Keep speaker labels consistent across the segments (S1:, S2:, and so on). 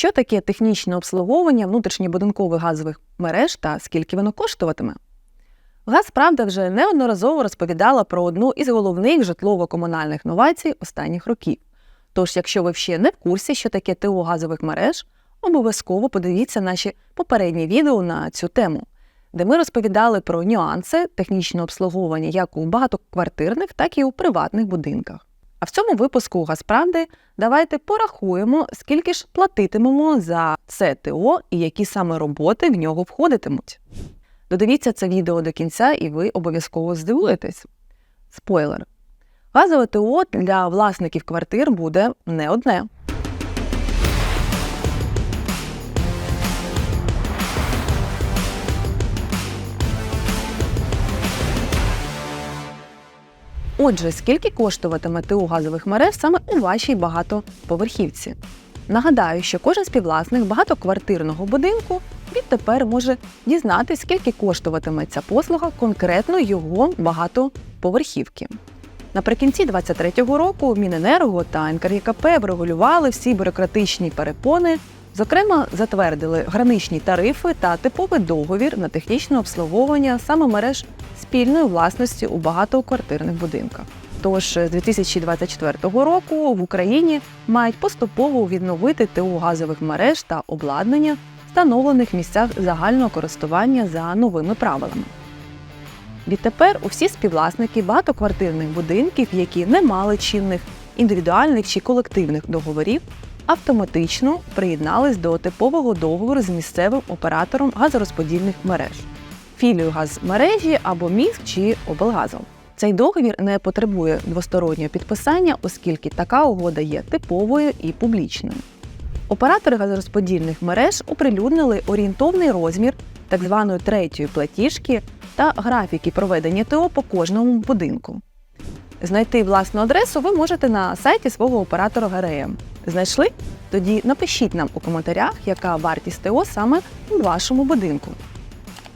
S1: Що таке технічне обслуговування внутрішньобудинкових газових мереж та скільки воно коштуватиме? Газправда вже неодноразово розповідала про одну із головних житлово-комунальних новацій останніх років. Тож, якщо ви ще не в курсі, що таке ТО газових мереж, обов'язково подивіться наші попередні відео на цю тему, де ми розповідали про нюанси технічного обслуговування як у багатоквартирних, так і у приватних будинках. А в цьому випуску Газправди давайте порахуємо, скільки ж платитимемо за це ТО і які саме роботи в нього входитимуть. Додивіться це відео до кінця, і ви обов'язково здивуєтесь. Спойлер. Газове ТО для власників квартир буде не одне. Отже, скільки коштуватиме ТО газових мереж саме у вашій багатоповерхівці? Нагадаю, що кожен співвласник багатоквартирного будинку відтепер може дізнатися, скільки коштуватиме ця послуга конкретно його багатоповерхівки. Наприкінці 2023 року Міненерго та НКРЄКП врегулювали всі бюрократичні перепони, зокрема, затвердили граничні тарифи та типовий договір на технічне обслуговування саме мереж спільної власності у багатоквартирних будинках. Тож з 2024 року в Україні мають поступово відновити ТО газових мереж та обладнання, встановлених в місцях загального користування за новими правилами. Відтепер усі співвласники багатоквартирних будинків, які не мали чинних індивідуальних чи колективних договорів, автоматично приєднались до типового договору з місцевим оператором газорозподільних мереж, філію газмережі або міськ чи облгазом. Цей договір не потребує двостороннього підписання, оскільки така угода є типовою і публічною. Оператори газорозподільних мереж оприлюднили орієнтовний розмір так званої третьої платіжки та графіки проведення ТО по кожному будинку. Знайти власну адресу ви можете на сайті свого оператора ГРМ. Знайшли? Тоді напишіть нам у коментарях, яка вартість ТО саме у вашому будинку.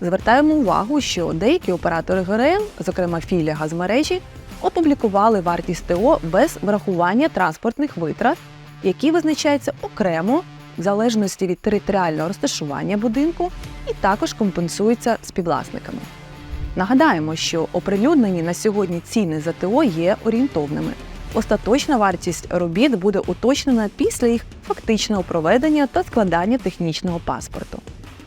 S1: Звертаємо увагу, що деякі оператори ГРМ, зокрема філія газмережі, опублікували вартість ТО без врахування транспортних витрат, які визначаються окремо в залежності від територіального розташування будинку і також компенсуються співвласниками. Нагадаємо, що оприлюднені на сьогодні ціни за ТО є орієнтовними. Остаточна вартість робіт буде уточнена після їх фактичного проведення та складання технічного паспорту.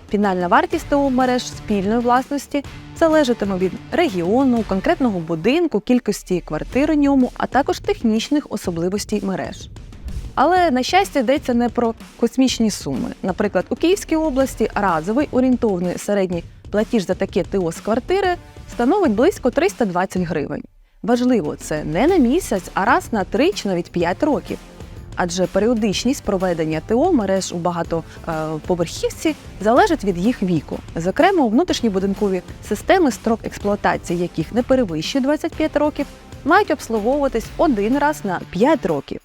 S1: Фінальна вартість ТО мереж спільної власності залежатиме від регіону, конкретного будинку, кількості квартир у ньому, а також технічних особливостей мереж. Але на щастя йдеться не про космічні суми. Наприклад, у Київській області разовий орієнтовний середній платіж за таке ТО з квартири становить близько 320 гривень. Важливо, це не на місяць, а раз на 3 чи навіть 5 років. Адже періодичність проведення ТО мереж у багатоповерхівці залежить від їх віку. Зокрема, у внутрішньобудинкові системи, строк експлуатації яких не перевищує 25 років, мають обслуговуватись один раз на 5 років.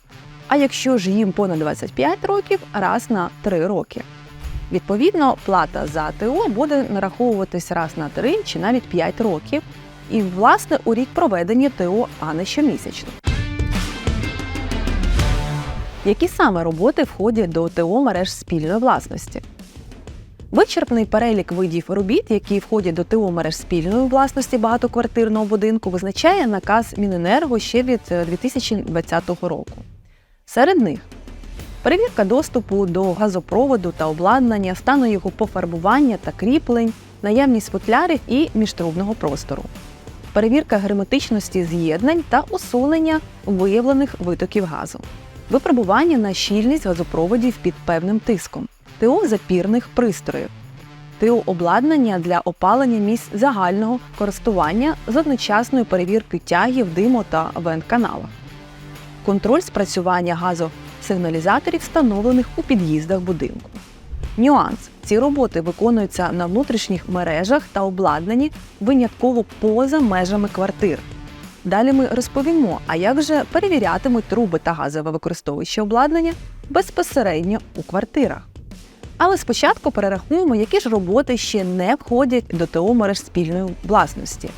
S1: А якщо ж їм понад 25 років, раз на 3 роки. Відповідно, плата за ТО буде нараховуватись раз на 3 чи навіть 5 років, і власне у рік проведення ТО, а не щомісячно. Які саме роботи входять до ТО мереж спільної власності? Вичерпний перелік видів робіт, які входять до ТО мереж спільної власності багатоквартирного будинку, визначає наказ Міненерго ще від 2020 року. Серед них перевірка доступу до газопроводу та обладнання, стану його пофарбування та кріплень, наявність футлярів і міжтрубного простору, перевірка герметичності з'єднань та усунення виявлених витоків газу, випробування на щільність газопроводів під певним тиском, ТО запірних пристроїв, ТО обладнання для опалення місць загального користування з одночасною перевіркою тягів, диму та вент-каналах контроль спрацювання газосигналізаторів, встановлених у під'їздах будинку. Нюанс: ці роботи виконуються на внутрішніх мережах та обладнанні винятково поза межами квартир. Далі ми розповімо, а як же перевірятимуть труби та газове використовуюче обладнання безпосередньо у квартирах. Але спочатку перерахуємо, які ж роботи ще не входять до ТО мереж спільної власності.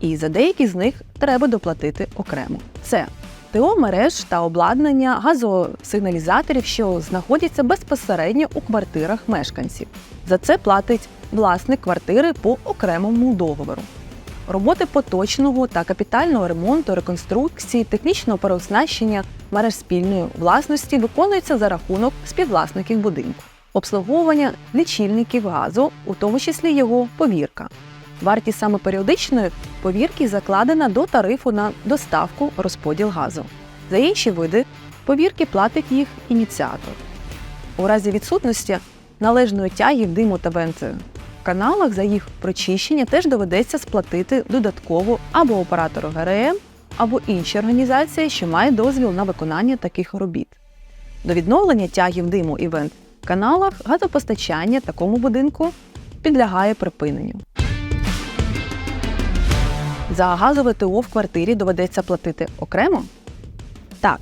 S1: І за деякі з них треба доплатити окремо. Це ТО мереж та обладнання газосигналізаторів, що знаходяться безпосередньо у квартирах мешканців. За це платить власник квартири по окремому договору. Роботи поточного та капітального ремонту, реконструкції, технічного переоснащення мереж спільної власності виконуються за рахунок співвласників будинку, обслуговування лічильників газу, у тому числі його повірка. Вартість саме періодичної повірки закладена до тарифу на доставку розподіл газу. За інші види повірки платить їх ініціатор. У разі відсутності належної тяги диму та венти в каналах за їх прочищення теж доведеться сплатити додатково або оператору ГРМ, або іншій організації, що має дозвіл на виконання таких робіт. До відновлення тягів диму і вент в каналах газопостачання такому будинку підлягає припиненню. За газове ТО в квартирі доведеться платити окремо? Так.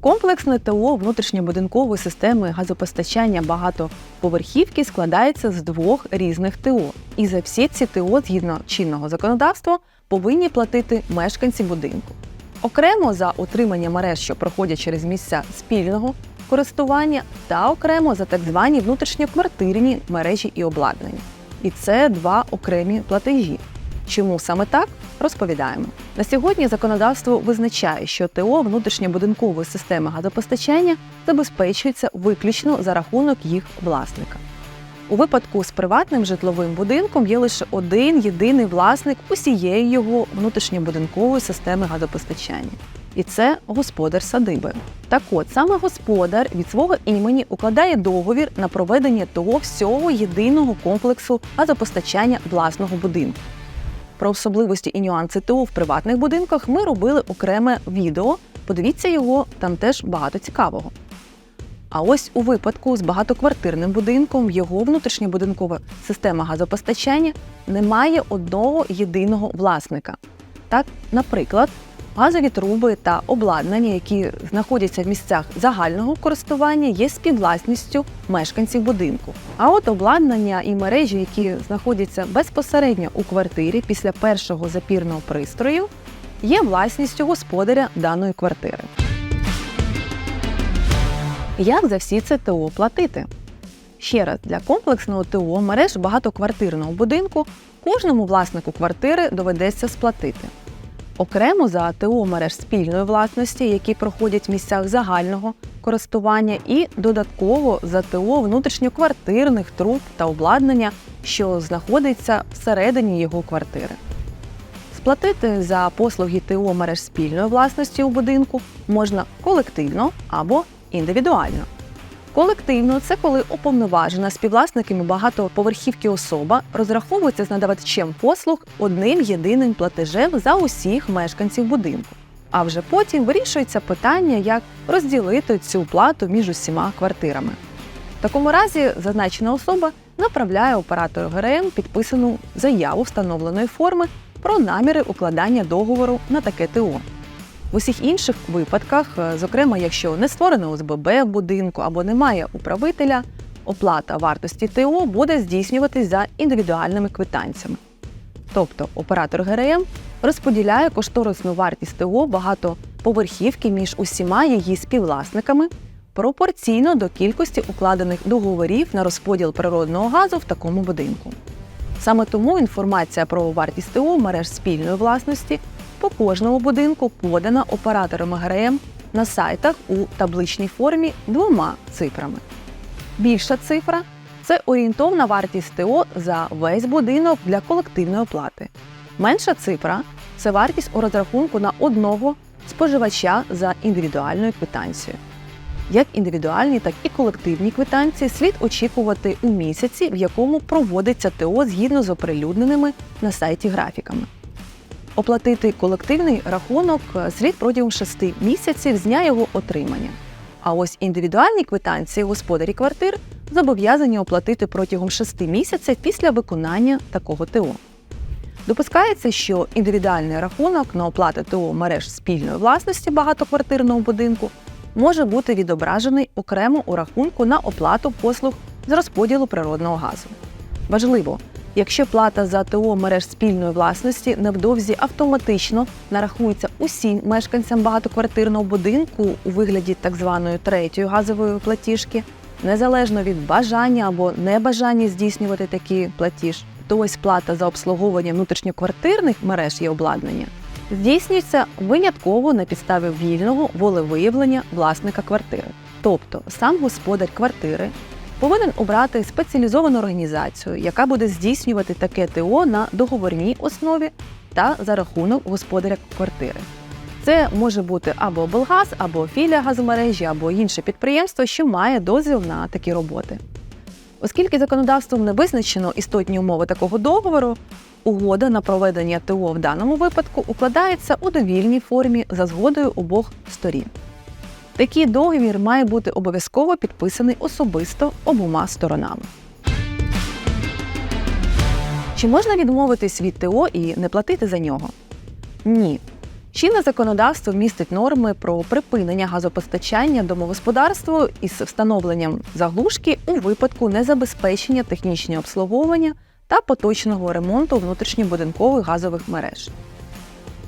S1: Комплексне ТО внутрішньобудинкової системи газопостачання багатоповерхівки складається з двох різних ТО. І за всі ці ТО, згідно чинного законодавства, повинні платити мешканці будинку. Окремо за утримання мереж, що проходять через місця спільного користування, та окремо за так звані внутрішньоквартирні мережі і обладнання. І це два окремі платежі. Чому саме так? Розповідаємо. На сьогодні законодавство визначає, що ТО внутрішньобудинкової системи газопостачання забезпечується виключно за рахунок їх власника. У випадку з приватним житловим будинком є лише один єдиний власник усієї його внутрішньобудинкової системи газопостачання. І це господар садиби. Так от саме господар від свого імені укладає договір на проведення того всього єдиного комплексу газопостачання власного будинку. Про особливості і нюанси ТО в приватних будинках ми робили окреме відео. Подивіться його, там теж багато цікавого. А ось у випадку з багатоквартирним будинком його внутрішньобудинкова система газопостачання не має одного єдиного власника. Так, наприклад, газові труби та обладнання, які знаходяться в місцях загального користування, є співвласністю мешканців будинку. А от обладнання і мережі, які знаходяться безпосередньо у квартирі після першого запірного пристрою, є власністю господаря даної квартири. Як за всі це ТО платити? Ще раз, для комплексного ТО мереж багатоквартирного будинку кожному власнику квартири доведеться сплатити. Окремо за ТО мереж спільної власності, які проходять в місцях загального користування, і додатково за ТО внутрішньоквартирних труб та обладнання, що знаходиться всередині його квартири. Сплатити за послуги ТО мереж спільної власності у будинку можна колективно або індивідуально. Колективно це коли уповноважена співвласниками багатоповерхівки особа розраховується з надавачем послуг одним єдиним платежем за усіх мешканців будинку. А вже потім вирішується питання, як розділити цю плату між усіма квартирами. В такому разі зазначена особа направляє оператору ГРМ підписану заяву встановленої форми про наміри укладання договору на таке ТО. В усіх інших випадках, е, зокрема, якщо не створено ОСББ в будинку або немає управителя, оплата вартості ТО буде здійснюватись за індивідуальними квитанціями. Тобто оператор ГРМ розподіляє кошторисну вартість ТО багатоповерхівки між усіма її співвласниками пропорційно до кількості укладених договорів на розподіл природного газу в такому будинку. Саме тому інформація про вартість ТО мереж спільної власності по кожному будинку подана операторами ГРМ на сайтах у табличній формі двома цифрами. Більша цифра це орієнтовна вартість ТО за весь будинок для колективної оплати. Менша цифра це вартість у розрахунку на одного споживача за індивідуальною квитанцією. Як індивідуальні, так і колективні квитанції слід очікувати у місяці, в якому проводиться ТО згідно з оприлюдненими на сайті графіками. Оплатити колективний рахунок е, слід протягом 6 місяців з дня його отримання. А ось індивідуальні квитанції господарі квартир зобов'язані оплатити протягом 6 місяців після виконання такого ТО. Допускається, що індивідуальний рахунок на оплату ТО мереж спільної власності багатоквартирного будинку може бути відображений окремо у рахунку на оплату послуг з розподілу природного газу. Важливо, Якщо плата за ТО мереж спільної власності невдовзі автоматично нарахується усім мешканцям багатоквартирного будинку у вигляді так званої третьої газової платіжки, незалежно від бажання або небажання здійснювати такий платіж, то ось плата за обслуговування внутрішньоквартирних мереж і обладнання здійснюється винятково на підставі вільного волевиявлення власника квартири. Тобто сам господар квартири повинен обрати спеціалізовану організацію, яка буде здійснювати таке ТО на договорній основі та за рахунок господаря квартири. Це може бути або облгаз, або філія газомережі, або інше підприємство, що має дозвіл на такі роботи. Оскільки законодавством не визначено істотні умови такого договору, угода на проведення ТО в даному випадку укладається у довільній формі за згодою обох сторін. Такий договір має бути обов'язково підписаний особисто обома сторонами. Чи можна відмовитись від ТО і не платити за нього? Ні. Чинне законодавство містить норми про припинення газопостачання домогосподарству із встановленням заглушки у випадку незабезпечення технічного обслуговування та поточного ремонту внутрішньобудинкових газових мереж.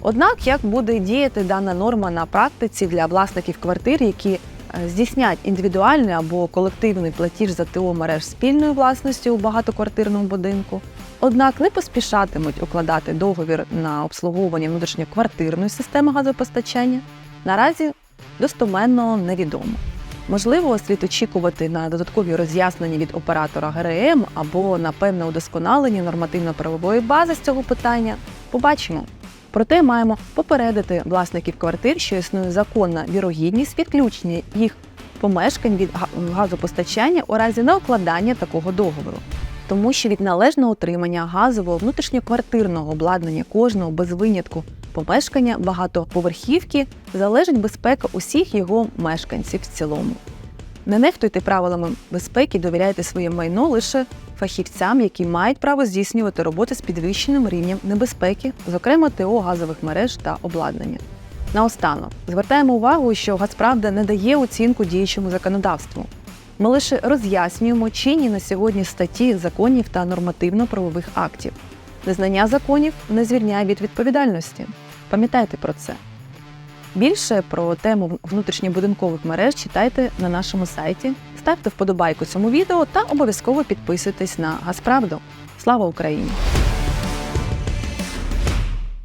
S1: Однак, як буде діяти дана норма на практиці для власників квартир, які е, здійснять індивідуальний або колективний платіж за ТО мереж спільної власності у багатоквартирному будинку, однак не поспішатимуть укладати договір на обслуговування внутрішньоквартирної системи газопостачання, наразі достоменно невідомо. Можливо, слід очікувати на додаткові роз'яснення від оператора ГРМ або на певне удосконалення нормативно-правової бази з цього питання. Побачимо. Проте маємо попередити власників квартир, що існує законна вірогідність відключення їх помешкань від газопостачання у разі неукладання такого договору. Тому що від належного утримання газового внутрішньоквартирного обладнання кожного без винятку помешкання багатоповерхівки залежить безпека усіх його мешканців в цілому. Не нехтуйте правилами безпеки, довіряйте своє майно лише фахівцям, які мають право здійснювати роботи з підвищеним рівнем небезпеки, зокрема ТО газових мереж та обладнання. Наостанок звертаємо увагу, що Газправда не дає оцінку діючому законодавству. Ми лише роз'яснюємо чинні на сьогодні статті законів та нормативно-правових актів. Незнання законів не звільняє від відповідальності. Пам'ятайте про це. Більше про тему внутрішньобудинкових мереж читайте на нашому сайті, ставте вподобайку цьому відео та обов'язково підписуйтесь на Газправду. Слава Україні!